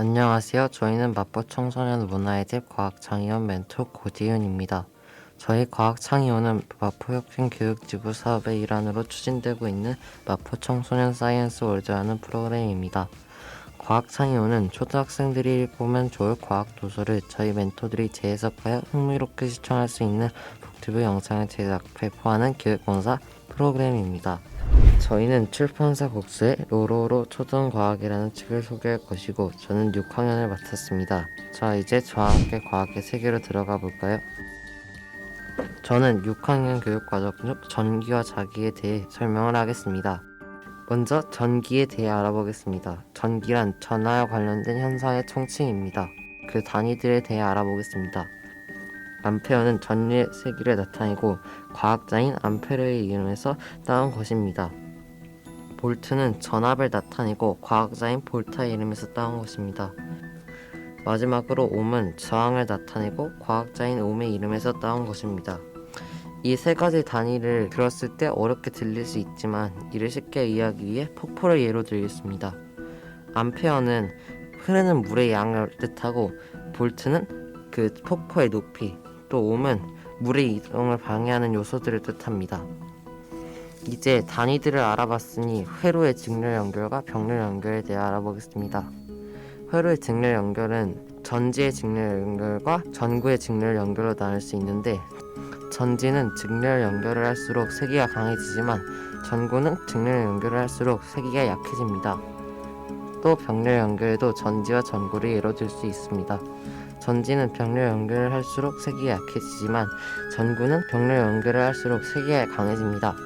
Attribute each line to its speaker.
Speaker 1: 안녕하세요. 저희는 마포 청소년 문화의 집 과학창의원 멘토 고지윤입니다. 저희 과학창의원은 마포혁신교육지부 사업의 일환으로 추진되고 있는 마포 청소년 사이언스 월드라는 프로그램입니다. 과학창의원은 초등학생들이 읽으면 좋을 과학 도서를 저희 멘토들이 재해석하여 흥미롭게 시청할 수 있는 북튜브 영상을 제작, 배포하는 교육봉사 프로그램입니다. 저희는 출판사 곡수의 로로로 초등과학이라는 책을 소개할 것이고 저는 6학년을 맡았습니다. 자 이제 저와 함께 과학의 세계로 들어가 볼까요? 저는 6학년 교육과정 중 전기와 자기에 대해 설명을 하겠습니다. 먼저 전기에 대해 알아보겠습니다. 전기란 전하와 관련된 현상의 총칭입니다. 그 단위들에 대해 알아보겠습니다. 암페어는 전류의 세기를 나타내고 과학자인 암페르의 이름에서 따온 것입니다. 볼트는 전압을 나타내고 과학자인 볼타의 이름에서 따온 것입니다. 마지막으로 옴은 저항을 나타내고 과학자인 옴의 이름에서 따온 것입니다. 이 세 가지 단위를 들었을 때 어렵게 들릴 수 있지만 이를 쉽게 이해하기 위해 폭포를 예로 들겠습니다. 암페어는 흐르는 물의 양을 뜻하고 볼트는 그 폭포의 높이, 또 옴은 물의 이동을 방해하는 요소들을 뜻합니다. 이제 단위들을 알아봤으니 회로의 직렬 연결과 병렬 연결에 대해 알아보겠습니다. 회로의 직렬 연결은 전지의 직렬 연결과 전구의 직렬 연결로 나눌 수 있는데 전지는 직렬 연결을 할수록 세기가 강해지지만 전구는 직렬 연결을 할수록 세기가 약해집니다. 또 병렬 연결에도 전지와 전구를 들수 있습니다. 전지는 병렬 연결을 할수록 세기가 약해지지만 전구는 병렬 연결을 할수록 세기가 강해집니다.